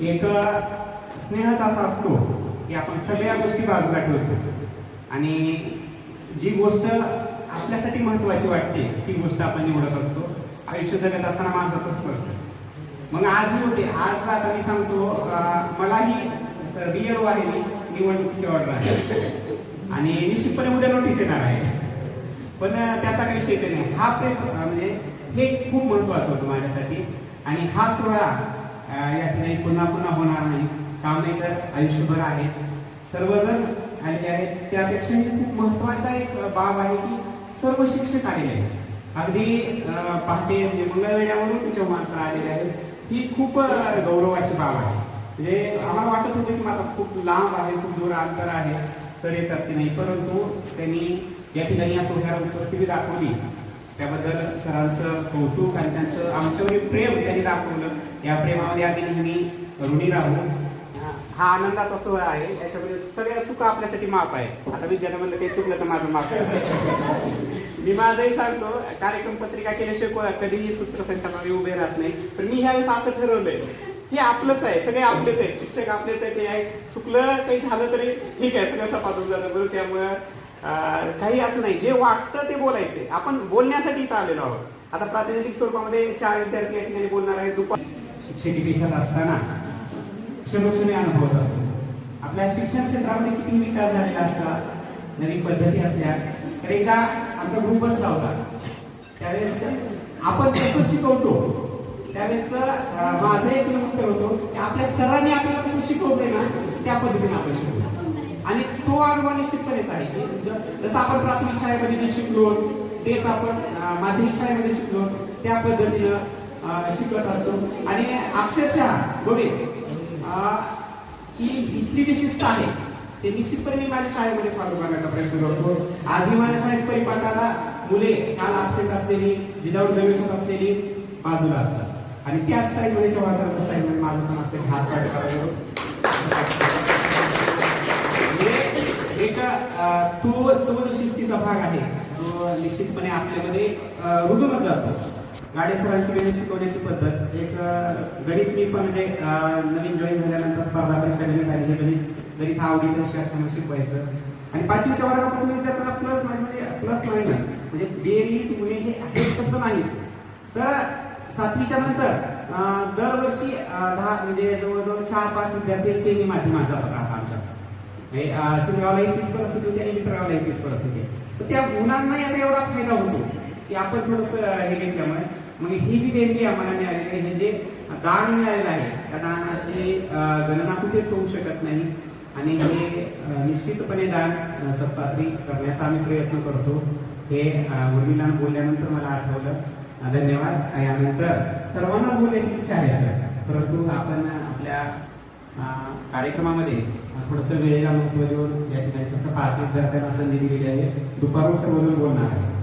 एक स्नेहच असा असतो की आपण सगळ्या गोष्टी बाजूला ठेवतो. आणि जी गोष्ट आपल्यासाठी महत्वाची वाटते ती गोष्ट आपण निवडत असतो. आयुष्य जगत असताना माझं तसंच असतं. मग आजही होते आज आता मी सांगतो मलाही रिअल आहे निवडणुकीची ऑर्डर आहे. आणि निश्चितपणे उद्या नोटीस येणार आहे. पण त्याचा काही विषय नाही. हा प्रेम म्हणजे हे खूप महत्वाचं होतं माझ्यासाठी. आणि हा सोहळा अं, या ठिकाणी पुन्हा पुन्हा होणार नाही. कामे तर आयुष्यभर आहेत सर्वजण आलेले आहेत. त्यापेक्षाही खूप महत्त्वाचा एक बाब आहे की सर्व शिक्षक आलेले आहेत. अगदी पहाटे म्हणजे मंगळवेड्यावरून चव्हाण माणसं आलेले आहेत. ही खूप गौरवाची बाब आहे. म्हणजे आम्हाला वाटत होतं की माझा खूप लांब आहे खूप दूर अंतर आहे. सर येतात की नाही परंतु त्यांनी या ठिकाणी या सोहळ्याला उपस्थिती दाखवली. त्याबद्दल सरांचं कौतुक आणि त्यांचं आमच्यावर प्रेम त्यांनी दाखवलं या प्रेमामध्ये आम्ही नेहमी ऋणी राहू. हा आनंदाचा सोहळा आहे. याच्यामध्ये सगळ्या चुका आपल्यासाठी माफ आहे आता विद्यार्थी म्हणलं काही चुकलं तर माझं माफ आहे. मी माझंही सांगतो कार्यक्रम पत्रिका केल्याशिवाय कधीही सूत्रसंचालनाने उभे राहत नाही. पण मी ह्यावेळेस असं ठरवलंय हे आपलंच आहे सगळे आपलेच आहे शिक्षक आपलेच आहे ते आहे. चुकलं काही झालं तरी ठीक आहे सगळं सपासून जातं. बरं त्यामुळं काही असं नाही. जे वाटतं ते बोलायचे आपण बोलण्यासाठी इथं आलेलो आहोत. आता प्रातिनिधिक स्वरूपामध्ये चार विद्यार्थी या ठिकाणी बोलणार आहेत. दुपार शिक्षकी पेशात असताना क्षणोक्षणी अनुभवत असतो. आपल्या शिक्षण क्षेत्रामध्ये किती विकास झालेला असला नवीन पद्धती असल्या तर एकदा आमचा ग्रुप बसला होता. त्यावेळेस आपण कसं शिकवतो? त्यावेळेस माझं एक उत्तर होतो की आपल्या सरांनी आपल्याला कसं शिकवतोय ना त्या पद्धतीने आपण शिकवतो. आणि तो निश्चितपणेच आहे जसं आपण प्राथमिक शाळेमध्ये जे शिकलो तेच आपण माध्यमिक शाळेमध्ये शिकलो त्या पद्धतीनं शिकत असतो. आणि अक्षरशः बघे की इथली जी शिस्त आहे ते निश्चितपणे मी माझ्या शाळेमध्ये फॉलो करण्याचा प्रयत्न करतो. आधी माझ्या शाळेत परिपाठाला मुले काल absent असलेली विदाऊट रिझर्वेशन असलेली बाजूला असतात. आणि त्याच टाईममध्ये चव्हाणसरांच्या टाईममध्ये माझं पण असते हात पाठ करायला एक तो तो जो शिस्तीचा भाग आहे तो निश्चितपणे आपल्यामध्ये रुजूनच जातो. गाडे सरांची गणित शिकवण्याची पद्धत एक गणित मी पण म्हणजे नवीन जॉईन झाल्यानंतर स्पर्धा परीक्षा गणित आली हे गणित गणित हा आवडीचा विषय असताना शिकवायचं. आणि पाचवीच्या वर्गापासून विद्यार्थ्यांना प्लस म्हणजे प्लस मायनस म्हणजे बेरीज गुणे हे आहे शब्द नाहीत. तर सातवीच्या नंतर दरवर्षी दहा म्हणजे जवळजवळ चार पाच विद्यार्थी सेमी माध्यमात जातात आता एकतीस म्हणजे, अं, सिंधगावलाही तीच परिस्थिती होती आणि विठ्ठलगावलाही तीच परिस्थिती तर त्या मुलांना याचा एवढा फायदा होतो की आपण थोडस हे घेतल्यामुळे मग ही जी देणगी आम्हाला मिळालेली आहे हे जे दान मिळालेलं आहे त्या दानाची गणना कुठेच होऊ शकत नाही. आणि हे निश्चितपणे दान अं, करण्याचा आम्ही प्रयत्न करतो. हे अं, बोलल्यानंतर मला आठवलं. धन्यवाद. यानंतर सर्वांना बोलण्याची इच्छा आहे सर. परंतु आपण आपल्या कार्यक्रमामध्ये थोडंसं वेळेला महत्त्व देऊन या ठिकाणी फक्त पाच विद्यार्थ्यांना संधी दिलेली आहे. दुपारवर सर्वजण बोलणार आहे